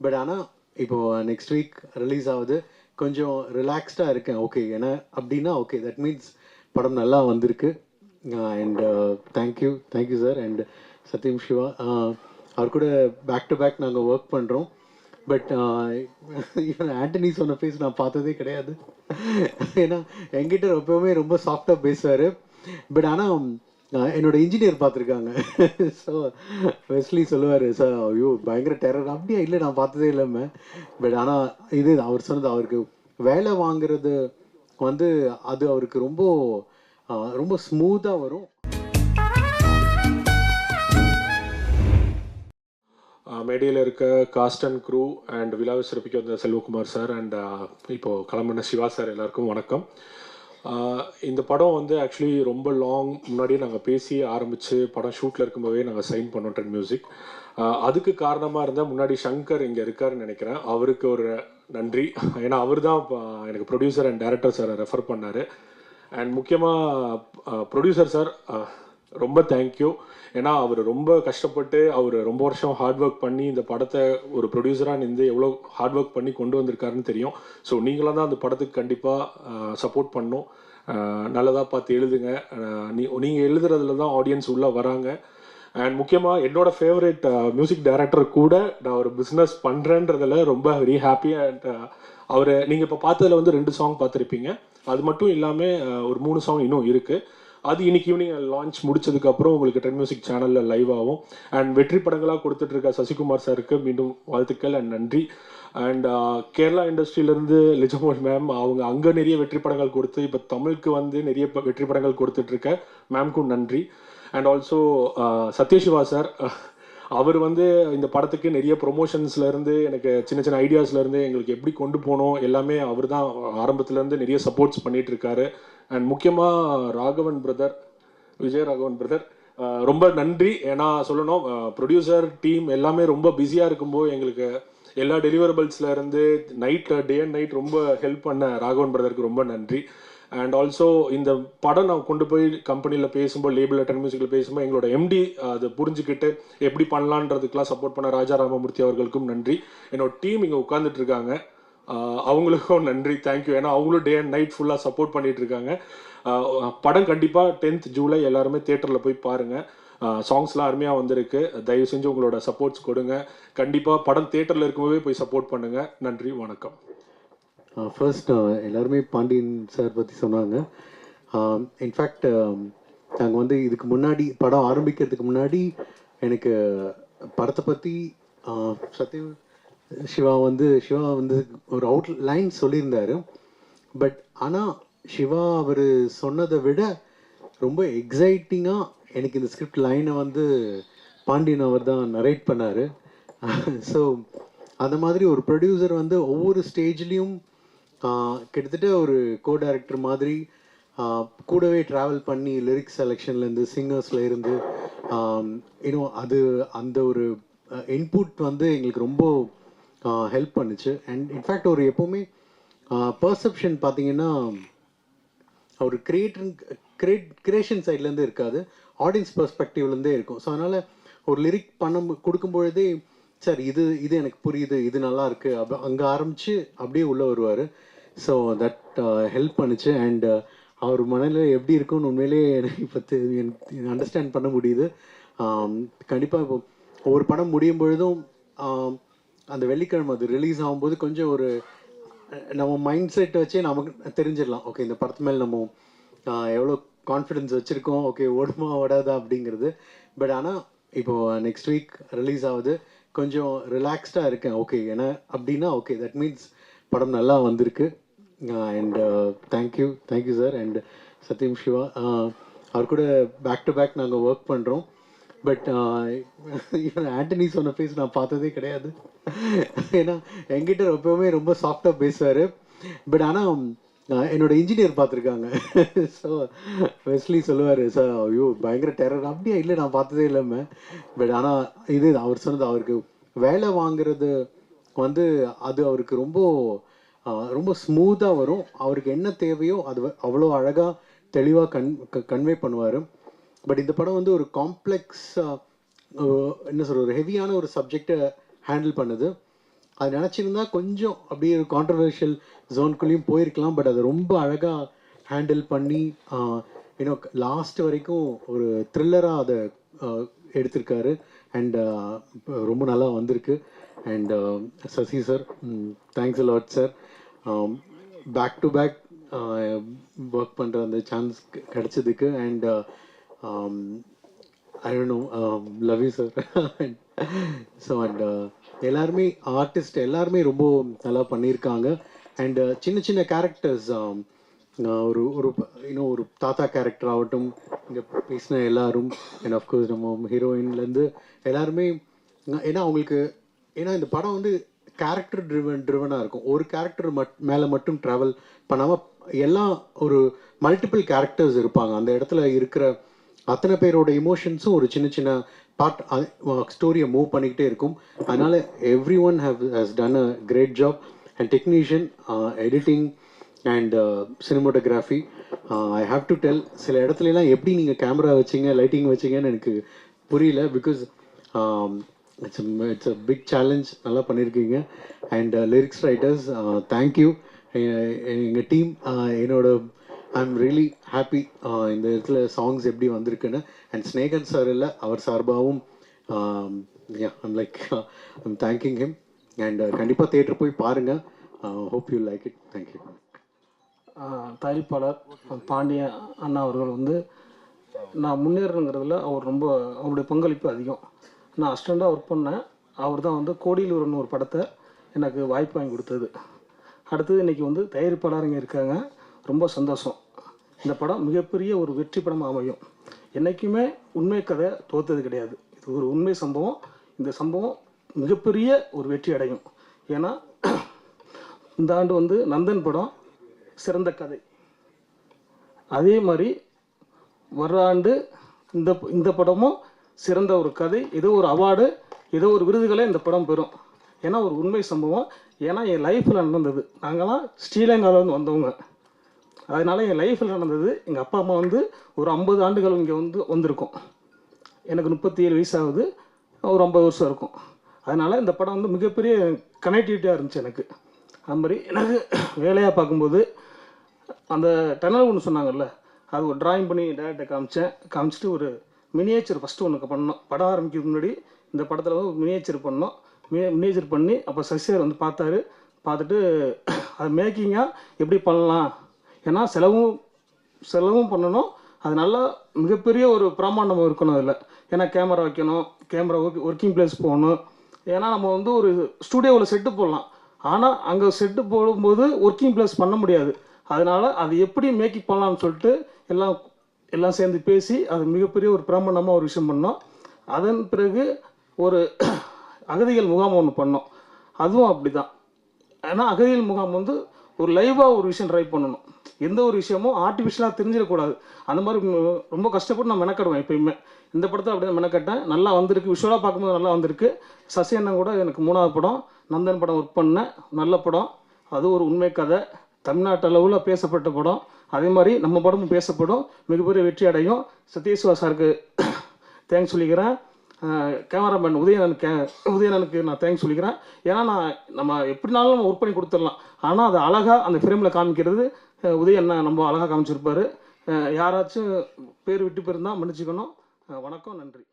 But ஆனால் இப்போது next week release ஆகுது. கொஞ்சம் ரிலாக்ஸ்டாக இருக்கேன். ஓகே ஏன்னா அப்படின்னா ஓகே தட் மீன்ஸ் படம் நல்லா வந்திருக்கு. And thank you thank you sir and Sathyam Siva அவர் கூட பேக் டு பேக் நாங்கள் ஒர்க் பண்ணுறோம் பட் இவன் ஆண்டனி சொன்ன ஃபேஸ் நான் பார்த்ததே கிடையாது. ஏன்னா என்கிட்ட எப்பவுமே ரொம்ப சாஃப்டாக பேசுவார். பட் ஆனால் என்னோட இன்ஜினியர் பார்த்துருக்காங்க. ஸோ வெஸ்லி சொல்லுவார் சார் ஐயோ பயங்கர டெரர் அப்படியே? இல்லை நான் பார்த்ததே இல்லைமே பட் ஆனால் இது அவர் சொன்னது அவருக்கு வேலை வாங்குறது வந்து அது அவருக்கு ரொம்ப ரொம்ப ஸ்மூத்தாக வரும். மேடையில் இருக்க காஸ்ட் அண்ட் க்ரூ அண்ட் விழாவை சிறப்பிக்க வந்த செல்வகுமார் சார் அண்ட் இப்போ கிளம்பின சிவா சார் எல்லாருக்கும் வணக்கம். இந்த படம் வந்து ஆக்சுவலி ரொம்ப லாங் முன்னாடியே நாங்கள் பேசி ஆரம்பித்து படம் ஷூட்டில் இருக்கும்போதே நாங்கள் சைன் பண்ணோம் ட்ரெண்ட் மியூசிக் அதுக்கு காரணமாக இருந்தால் முன்னாடி சங்கர் இங்கே இருக்காருன்னு நினைக்கிறேன். அவருக்கு ஒரு நன்றி. ஏன்னா அவர் தான் எனக்கு ப்ரொடியூசர் அண்ட் டேரக்டர் சாரை ரெஃபர் பண்ணார். அண்ட் முக்கியமாக ப்ரொடியூசர் சார் ரொம்ப தேங்க்யூ ஏன்னா அவர் ரொம்ப கஷ்டப்பட்டு அவர் ரொம்ப வருஷம் ஹார்ட் ஒர்க் பண்ணி இந்த படத்தை ஒரு ப்ரொடியூசராக நின்று எவ்வளோ ஹார்ட் ஒர்க் பண்ணி கொண்டு வந்திருக்காருன்னு தெரியும். ஸோ நீங்களாம் தான் அந்த படத்துக்கு கண்டிப்பாக சப்போர்ட் பண்ணும் நல்லதாக பார்த்து எழுதுங்க. நீ நீங்கள் எழுதுறதுல தான் ஆடியன்ஸ் உள்ளே வராங்க. அண்ட் முக்கியமாக என்னோட ஃபேவரட் மியூசிக் டைரக்டர் கூட நான் ஒரு பிஸ்னஸ் பண்ணுறேன்றதில் ரொம்ப வெரி ஹாப்பி அண்ட் அவர் நீங்கள் இப்போ பார்த்ததில் வந்து ரெண்டு சாங் பார்த்துருப்பீங்க. அது மட்டும் இல்லாமல் ஒரு மூணு சாங் இன்னும் இருக்குது அது இன்னைக்கு ஈவினிங் லான்ச் முடிச்சதுக்கப்புறம் உங்களுக்கு டென் மியூசிக் சேனலில் லைவ் ஆகும். அண்ட் வெற்றி படங்களாக கொடுத்துட்டு இருக்க சசிகுமார் சாருக்கு மீண்டும் வாழ்த்துக்கள் அண்ட் நன்றி. அண்ட் கேரளா இண்டஸ்ட்ரியிலேருந்து லிஜமோல் மேம் அவங்க அங்கே நிறைய வெற்றி படங்கள் கொடுத்து இப்போ தமிழுக்கு வந்து நிறைய வெற்றி படங்கள் கொடுத்துட்ருக்க மேம்க்கும் நன்றி. And also uh, Sathyasiva sir அவர் வந்து இந்த படத்துக்கு நிறைய ப்ரொமோஷன்ஸ்ல இருந்து எனக்கு சின்ன சின்ன ஐடியாஸ்ல இருந்து எங்களுக்கு எப்படி கொண்டு போகணும் எல்லாமே அவர் தான் ஆரம்பத்துல இருந்து நிறைய சப்போர்ட்ஸ் பண்ணிட்டு இருக்காரு. அண்ட் முக்கியமா ராகவன் பிரதர் விஜய் ராகவன் பிரதர் ரொம்ப நன்றி. ஏன்னா சொல்லணும் ப்ரொடியூசர் டீம் எல்லாமே ரொம்ப பிஸியாக இருக்கும்போது எங்களுக்கு எல்லா டெலிவரபிள்ஸ்ல இருந்து நைட் டே அண்ட் நைட் ரொம்ப ஹெல்ப் பண்ண ராகவன் பிரதருக்கு ரொம்ப நன்றி. அண்ட் ஆல்சோ இந்த படம் நான் கொண்டு போய் கம்பெனியில் பேசும்போது லேபிள் டென் மியூசிக்கில் பேசும்போது எங்களோட எம்டி அதை புரிஞ்சுக்கிட்டு எப்படி பண்ணலான்றதுக்கெலாம் சப்போர்ட் பண்ண ராஜா ராமமூர்த்தி அவர்களுக்கும் நன்றி. என்னோட டீம் இங்கே உட்காந்துட்டு இருக்காங்க. அவங்களுக்கும் நன்றி. தேங்க்யூ ஏன்னா அவங்களும் டே அண்ட் நைட் ஃபுல்லாக சப்போர்ட் பண்ணிகிட்டு இருக்காங்க. படம் கண்டிப்பாக டென்த் ஜூலை எல்லாருமே தேட்டரில் போய் பாருங்கள் சாங்ஸ்லாம் அருமையாக வந்திருக்கு. தயவு செஞ்சு உங்களோட சப்போர்ட்ஸ் கொடுங்க. கண்டிப்பாக படம் தேட்டரில் இருக்கும்போதே போய் சப்போர்ட் பண்ணுங்கள் நன்றி வணக்கம். Uh, ஃபர்ஸ்ட் uh, எல்லாருமே பாண்டியன் சார் பற்றி சொன்னாங்க. Um, இன்ஃபேக்ட் um, நாங்கள் வந்து இதுக்கு முன்னாடி படம் ஆரம்பிக்கிறதுக்கு முன்னாடி எனக்கு படத்தை பற்றி uh, சத்யம் சிவா வந்து சிவா வந்து ஒரு அவுட் லைன் சொல்லியிருந்தாரு. பட் ஆனால் சிவா அவர் சொன்னதை விட ரொம்ப எக்ஸைட்டிங்காக எனக்கு இந்த ஸ்கிரிப்ட் லைனை வந்து பாண்டியன் அவர் தான் நரேட் பண்ணார். ஸோ அந்த மாதிரி ஒரு ப்ரொடியூசர் வந்து ஒவ்வொரு ஸ்டேஜ்லேயும் கிட்டத்தட்ட ஒரு கோ டைரக்டர் மாதிரி கூடவே ட்ராவல் பண்ணி லிரிக்ஸ் செலெக்ஷன்லேருந்து சிங்கர்ஸில் இருந்து இன்னும் அது அந்த ஒரு இன்புட் வந்து எங்களுக்கு ரொம்ப ஹெல்ப் பண்ணுச்சு. அண்ட் இன்ஃபேக்ட் ஒரு எப்போவுமே பர்செப்ஷன் பார்த்தீங்கன்னா அவர் கிரியேட்டர் கிரியேட் கிரியேஷன் சைட்லேருந்து இருக்காது. ஆடியன்ஸ் பர்ஸ்பெக்டிவ்லேருந்தே இருக்கும். ஸோ அதனால் ஒரு லிரிக் பண்ண கொடுக்கும் பொழுதே சார் இது இது எனக்கு புரியுது இது நல்லா இருக்கு. அப்ப அங்கே ஆரம்பித்து அப்படியே உள்ளே வருவார். ஸோ தட் ஹெல்ப் uh, பண்ணுச்சு. அண்ட் uh, அவர் மனநிலை எப்படி இருக்கும்னு உண்மையிலேயே எனக்கு இப்போ எனக்கு அண்டர்ஸ்டாண்ட் பண்ண முடியுது. கண்டிப்பாக இப்போ ஒவ்வொரு படம் முடியும் பொழுதும் அந்த வெள்ளிக்கிழமை அது ரிலீஸ் ஆகும்போது கொஞ்சம் ஒரு நம்ம மைண்ட் செட் வச்சே நமக்கு தெரிஞ்சிடலாம். ஓகே இந்த படத்து மேல் நம்ம எவ்வளோ கான்ஃபிடென்ஸ் வச்சுருக்கோம். ஓகே ஓடுமா ஓடாதா அப்படிங்கிறது. பட் ஆனால் இப்போது நெக்ஸ்ட் வீக் ரிலீஸ் ஆகுது. கொஞ்சம் ரிலாக்ஸ்டாக இருக்கேன். ஓகே ஏன்னா அப்படின்னா ஓகே தட் மீன்ஸ் படம் நல்லா வந்திருக்கு. And thank you thank you sir and Sathyam Siva அவர் கூட பேக் டு பேக் நாங்கள் ஒர்க் பண்ணுறோம் பட் இவன் ஆண்டனி சொன்ன ஃபேஸ் நான் பார்த்ததே கிடையாது. ஏன்னா என்கிட்ட எப்பவுமே ரொம்ப சாஃப்டாக பேசுவார். பட் ஆனால் என்னோட இன்ஜினியர் பார்த்துருக்காங்க. ஸோ வெஸ்லி சொல்லுவார் சார் ஐயோ பயங்கர டெரர் அப்படியே? இல்லை நான் பார்த்ததே இல்லாமல் பட் ஆனால் இது அவர் சொன்னது அவருக்கு வேலை வாங்குறது வந்து அது அவருக்கு ரொம்ப ரொம்ப ஸ்மூத்தாக வரும். அவருக்கு என்ன தேவையோ அது அவ்வளோ அழகாக தெளிவாக கன் கன்வே பண்ணுவார். பட் இந்த படம் வந்து ஒரு காம்ப்ளெக்ஸாக என்ன சொல்கிறது ஒரு ஹெவியான ஒரு சப்ஜெக்டை ஹேண்டில் பண்ணுது. அது நினச்சிருந்தா கொஞ்சம் அப்படியே ஒரு கான்ட்ரவர்ஷியல் ஜோன்குள்ளேயும் போயிருக்கலாம் பட் அதை ரொம்ப அழகாக ஹேண்டில் பண்ணி யூனோ லாஸ்ட் வரைக்கும் ஒரு த்ரில்லராக அதை எடுத்திருக்காரு. அண்ட் ரொம்ப நல்லா வந்திருக்கு. And Sasi sir thanks lot sir back to back work பண்ணுற அந்த சான்ஸ் கிடைச்சதுக்கு. And I don't know love you sir so and எல்லாருமே ஆர்டிஸ்ட் எல்லாருமே ரொம்ப நல்லா பண்ணியிருக்காங்க அண்டு uh, சின்ன சின்ன கேரக்டர்ஸ் um, uh, ஒரு ஒரு இன்னும் ஒரு தாத்தா கேரக்டர் ஆகட்டும் இங்கே பேசின எல்லாரும் அண்ட் அஃப்கோர்ஸ் நம்ம ஹீரோயின்லேருந்து எல்லாருமே ஏன்னா அவங்களுக்கு ஏன்னா இந்த படம் வந்து கேரக்டர் ட்ரிவன் ட்ரிவனாக இருக்கும். ஒரு கேரக்டர் மட் மேலே மட்டும் ட்ராவல் பண்ணாமல் எல்லாம் ஒரு மல்டிபிள் கேரக்டர்ஸ் இருப்பாங்க. அந்த இடத்துல இருக்கிற அத்தனை பேரோட இமோஷன்ஸும் ஒரு சின்ன சின்ன பார்ட் ஸ்டோரியை மூவ் பண்ணிக்கிட்டே இருக்கும். அதனால் every one have has done a great job and technician editing and cinematography I have to tell சில இடத்துலலாம் எப்படி நீங்கள் கேமரா வச்சீங்க லைட்டிங் வச்சிங்கன்னு எனக்கு புரியல. Because it's it's a big challenge நல்லா பண்ணியிருக்கீங்க and lyrics writers thank you எங்கள் டீம் என்னோட ஐ எம் ரியலி ஹாப்பி இந்த இடத்துல சாங்ஸ் எப்படி வந்திருக்குன்னு. அண்ட் ஸ்னேகன் சார் இல்லை அவர் சார்பாகவும் I'm like I'm thanking him and கண்டிப்பாக தேட்டர் போய் பாருங்கள் hope you like it thank you தயாரிப்பாளர் பாண்டிய அண்ணா அவர்கள் வந்து நான் முன்னேறணுங்கிறதுல அவர் ரொம்ப அவருடைய பங்களிப்பு அதிகம். நான் அஸ்டண்டாக ஒர்க் பண்ணேன். அவர் தான் வந்து கோடியிலூர்னு ஒரு படத்தை எனக்கு வாய்ப்பு வாங்கி கொடுத்தது. அடுத்தது இன்றைக்கி வந்து தயாரிப்பாளருங்க இருக்காங்க. ரொம்ப சந்தோஷம். இந்த படம் மிகப்பெரிய ஒரு வெற்றி படமாக அமையும். என்றைக்குமே உண்மை கதை தோத்தது கிடையாது. இது ஒரு உண்மை சம்பவம். இந்த சம்பவம் மிகப்பெரிய ஒரு வெற்றி அடையும். ஏன்னா இந்த ஆண்டு வந்து நந்தன் படம் சிறந்த கதை. அதே மாதிரி வர ஆண்டு இந்த இந்த படமும் சிறந்த ஒரு கதை ஏதோ ஒரு அவார்டு ஏதோ ஒரு விருதுகளை இந்த படம் பெறும். ஏன்னா ஒரு உண்மை சம்பவம். ஏன்னா என் லைஃப்பில் நடந்தது. நாங்களாம் ஸ்ரீலங்காவிலேருந்து வந்தவங்க. அதனால் என் லைஃப்பில் நடந்தது எங்கள் அப்பா அம்மா வந்து ஒரு ஐம்பது ஆண்டுகள் இங்கே வந்து வந்திருக்கோம். எனக்கு முப்பத்தி ஏழு வயசாகுது ஒரு ஐம்பது வருஷம் இருக்கும். அதனால் இந்த படம் வந்து மிகப்பெரிய கனெக்டிவிட்டியாக இருந்துச்சு எனக்கு. அது மாதிரி எனக்கு வேலையாக பார்க்கும்போது அந்த டனல் ஒன்று சொன்னாங்கல்ல அது ஒரு ட்ராயிங் பண்ணி டேரக்டை காமிச்சேன். காமிச்சிட்டு ஒரு மினியேச்சர் ஃபஸ்ட்டு ஒன்று பண்ணோம். படம் ஆரம்பிக்கிறதுக்கு முன்னாடி இந்த படத்தில் வந்து மினியேச்சர் பண்ணோம். மினி மினியேச்சர் பண்ணி அப்போ சசியர் வந்து பார்த்தாரு. பார்த்துட்டு அது மேக்கிங்காக எப்படி பண்ணலாம்? ஏன்னா செலவும் செலவும் பண்ணணும். அது நல்லா மிகப்பெரிய ஒரு பிரமாண்டம் இருக்கணும் அதில். ஏன்னா கேமரா வைக்கணும் கேமரா ஒர்க் ஒர்க்கிங் பிளேஸ் போகணும். ஏன்னா நம்ம வந்து ஒரு ஸ்டூடியோவில் செட்டு போடலாம். ஆனால் அங்கே செட்டு போடும்போது ஒர்க்கிங் பிளேஸ் பண்ண முடியாது. அதனால் அது எப்படி மேக்கப் பண்ணலாம்னு சொல்லிட்டு எல்லாம் எல்லாம் சேர்ந்து பேசி அது மிகப்பெரிய ஒரு பிரமாண்டமாக ஒரு விஷயம் பண்ணோம். அதன் பிறகு ஒரு அகதிகள் முகாம் ஒன்று பண்ணோம். அதுவும் அப்படி தான் ஏன்னா அகதிகள் முகாம் வந்து ஒரு லைவாக ஒரு விஷயம் ட்ரை பண்ணணும். எந்த ஒரு விஷயமும் ஆர்டிஃபிஷியலாக தெரிஞ்சிடக்கூடாது. அந்த மாதிரி ரொம்ப கஷ்டப்பட்டு நான் மெனக்கடுவேன் எப்பயுமே. இந்த படத்தில் அப்படியே மெனக்கட்டேன். நல்லா வந்திருக்கு. விஷுவலாக பார்க்கும்போது நல்லா வந்திருக்கு. சசி அண்ணன் கூட எனக்கு மூணாவது படம் நந்தன் படம் ஒர்க் பண்ணேன் நல்ல படம். அது ஒரு உண்மை கதை. தமிழ்நாட்டு அளவில் பேசப்பட்ட படம். அதே மாதிரி நம்ம படமும் பேசப்படும். மிகப்பெரிய வெற்றி அடையும். சத்யசிவா சாருக்கு தேங்க்ஸ் சொல்லிக்கிறேன். கேமராமேன் உதயணன் கே உதயணனுக்கு நான் தேங்க்ஸ் சொல்லிக்கிறேன். ஏன்னா நான் நம்ம எப்படினாலும் நம்ம ஒர்க் பண்ணி கொடுத்துடலாம். ஆனால் அது அழகாக அந்த ஃப்ரேமில் காமிக்கிறது அஹ், ரொம்ப நம்ம அழகாக காமிச்சிருப்பாரு யாராச்சும் பேர் விட்டு போயிருந்தால் மன்னிச்சுக்கணும். வணக்கம் நன்றி.